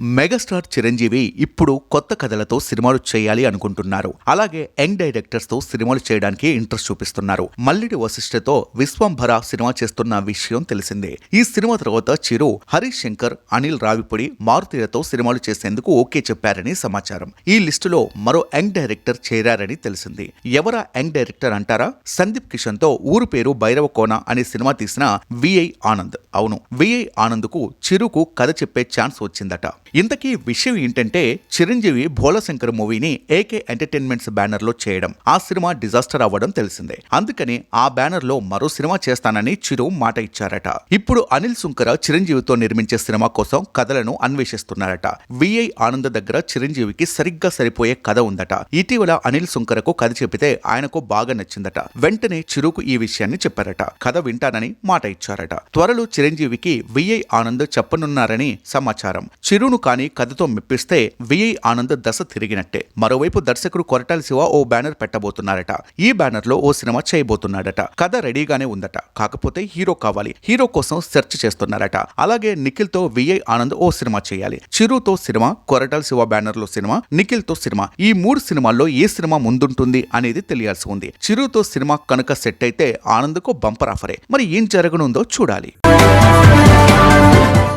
Megastar Chiranjeevi ఇప్పుడు కొత్త కథలతో సినిమాలు చేయాలి అనుకుంటున్నారు. అలాగే యంగ్ డైరెక్టర్స్తో సినిమాలు చేయడానికి ఇంట్రెస్ట్ చూపిస్తున్నారు. మల్లిడి వశిష్ఠతో విశ్వంభర సినిమా చేస్తున్న విషయం తెలిసిందే. ఈ సినిమా తర్వాత చిరు హరీష్ శంకర్ అనిల్ రావిపూడి మారుతీలతో సినిమాలు చేసేందుకు ఓకే చెప్పారని సమాచారం. ఈ లిస్టులో మరో యంగ్ డైరెక్టర్ చేరారని తెలిసింది. ఎవరా యంగ్ డైరెక్టర్ అంటారా? సందీప్ కిషన్తో ఊరు పేరు భైరవ కోన అనే సినిమా తీసిన విఐ ఆనంద్. అవును విఐ ఆనంద్కు చిరుకు కథ చెప్పే ఛాన్స్ వచ్చిందట. ఇంతకీ విషయం ఏంటంటే చిరంజీవి భోలశంకర్ మూవీని ఏకే ఎంటర్టైన్మెంట్స్ బ్యానర్లో చేయడం ఆ సినిమా డిజాస్టర్ అవ్వడం తెలిసిందే. అందుకని ఆ బ్యానర్లో మరో సినిమా చేస్తానని చిరు మాట ఇచ్చారట. ఇప్పుడు అనిల్ సుంకర చిరంజీవితో నిర్మించే సినిమా కోసం కథలను అన్వేషిస్తున్నారట. విఐ ఆనంద దగ్గర చిరంజీవికి సరిగ్గా సరిపోయే కథ ఉందట. ఇటీవల అనిల్ సుంకరకు కథ చెబితే ఆయనకు బాగా నచ్చిందట. వెంటనే చిరుకు ఈ విషయాన్ని చెప్పారట. కథ వింటానని మాట ఇచ్చారట. త్వరలో చిరంజీవికి విఐ ఆనంద్ చెప్పనున్నారని సమాచారం. చిరును కానీ కథతో మెప్పిస్తే విఐ ఆనంద్ దశ తిరిగినట్టే. మరోవైపు దర్శకుడు కొరటాల శివ ఓ బ్యానర్ పెట్టబోతున్నారట. ఈ బ్యానర్లో ఓ సినిమా చేయబోతున్నాడట. కథ రెడీగానే ఉందట. కాకపోతే హీరో కావాలి. హీరో కోసం సెర్చ్ చేస్తున్నారట. అలాగే నిఖిల్తో విఐ ఆనంద్ ఓ సినిమా చేయాలి. చిరుతో సినిమా కొరటాల శివ బ్యానర్లో సినిమా నిఖిల్తో సినిమా. ఈ మూడు సినిమాల్లో ఏ సినిమా ముందుంటుంది అనేది తెలియాల్సి ఉంది. చిరుతో సినిమా కనుక సెట్ అయితే ఆనంద్కు బంపర్ ఆఫరే. మరి ఏం జరగనుందో చూడాలి.